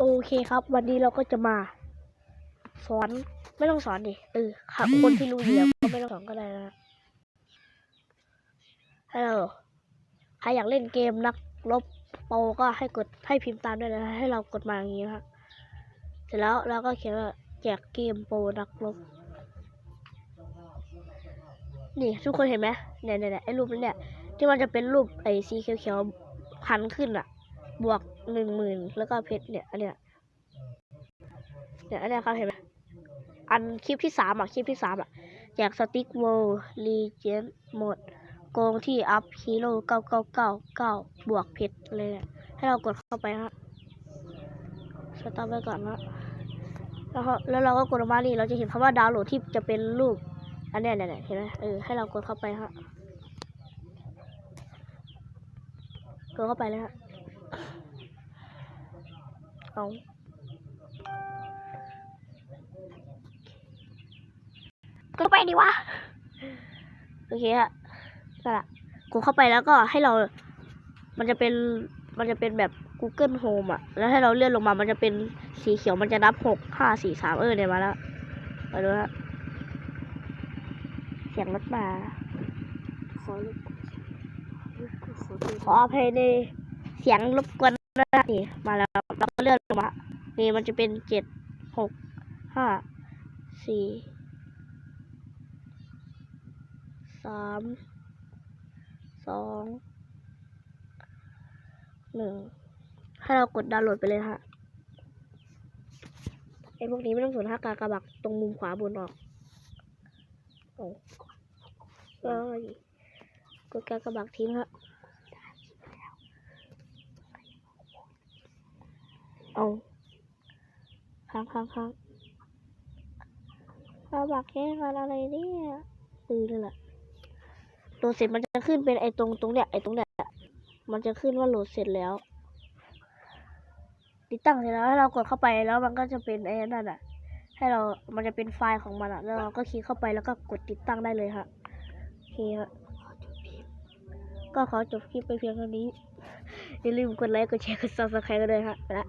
โอเคครับ วันนี้เราก็จะมา สอนไม่ต้องสอนดิเออค่ะคนที่รู้อยู่แล้วก็ไม่ต้องสอนก็ได้นะฮัลโหลใครอยากเล่นเกมนักรบโปก็ให้กดให้พิมพ์ตามด้วยนะให้เรากดมาอย่างนี้นะครับเสร็จแล้วเราก็เขียนว่าแจกเกมโปนักรบนี่ทุกคนเห็นไหมเนี่ยเนี่ยเนี่ยไอ้รูปนี้เนี่ยที่มันจะเป็นรูปไอ้สีเขียวๆพันขึ้นอะ บวกหนึ่งหมื่นแล้วก็เพชรเนี่ยอันเนี้ยเนี่ยอันเนี้ยครับเห็นไหมอันคลิปที่สามอะคลิปที่สามอะแจกสติ๊กโวลีเจนหมดโกงที่อัพฮีโร่เก้าเก้าเก้าเก้าบวกเพชรเลยเนี่ยให้เรากดเข้าไปฮะสตาร์ไว้ก่อนนะแล้วแล้วเราก็กดออกมานี่เราจะเห็นคำว่าดาวน์โหลดที่จะเป็นรูป อันเนี้ยเนี่ยเนี่ยเห็นไหมเออให้เรากดเข้าไปฮะกดเข้าไปเลยฮะ เอากดเข้าไปดิวะ โอเคฮะนั่นแหละกดเข้าไปแล้วก็ให้เรา มันจะเป็น มันจะเป็นแบบ Google Home อะแล้วให้เราเลื่อนลงมา มันจะเป็นสีเขียว มันจะนับหกห้าสี่สามเออเนี่ยมาแล้วมาดูฮะเสียงรถมา ขอรบขออภัยในเสียงรบกวน นะนี่มาแล้วเราก็เลื่อนลงมานี่มันจะเป็นเจ็ดหกห้าสี่สามสองหนึ่งให้เรากดดาวน์โหลดไปเลยฮะไอ้พวกนี้ไม่ต้องสนห้ากากระบักตรงมุมขวาบนออกโอ้ยกดกากระบักทิ้งฮะ เอาค้างค้างค้างกระบักแค่งานอะไรเนี่ยตื่นเลยล่ะโหลดเสร็จมันจะขึ้นเป็นไอ้ตรงตรงเนี้ยไอ้ตรงเนี้ยมันจะขึ้นว่าโหลดเสร็จแล้วติดตั้งเสร็จแล้วให้เรากดเข้าไปแล้วมันก็จะเป็นไอ้นั่นอะ ให้เรา มันจะเป็นไฟล์ของมันอะ แล้วเราก็คลิกเข้าไปแล้วก็กดติดตั้งได้เลยฮะโอเคฮะก็ขอจบคลิปไปเพียงเท่านี้อย่าลืมกดไลค์กดแชร์กดซับสไครต์กันด้วยฮะไปละ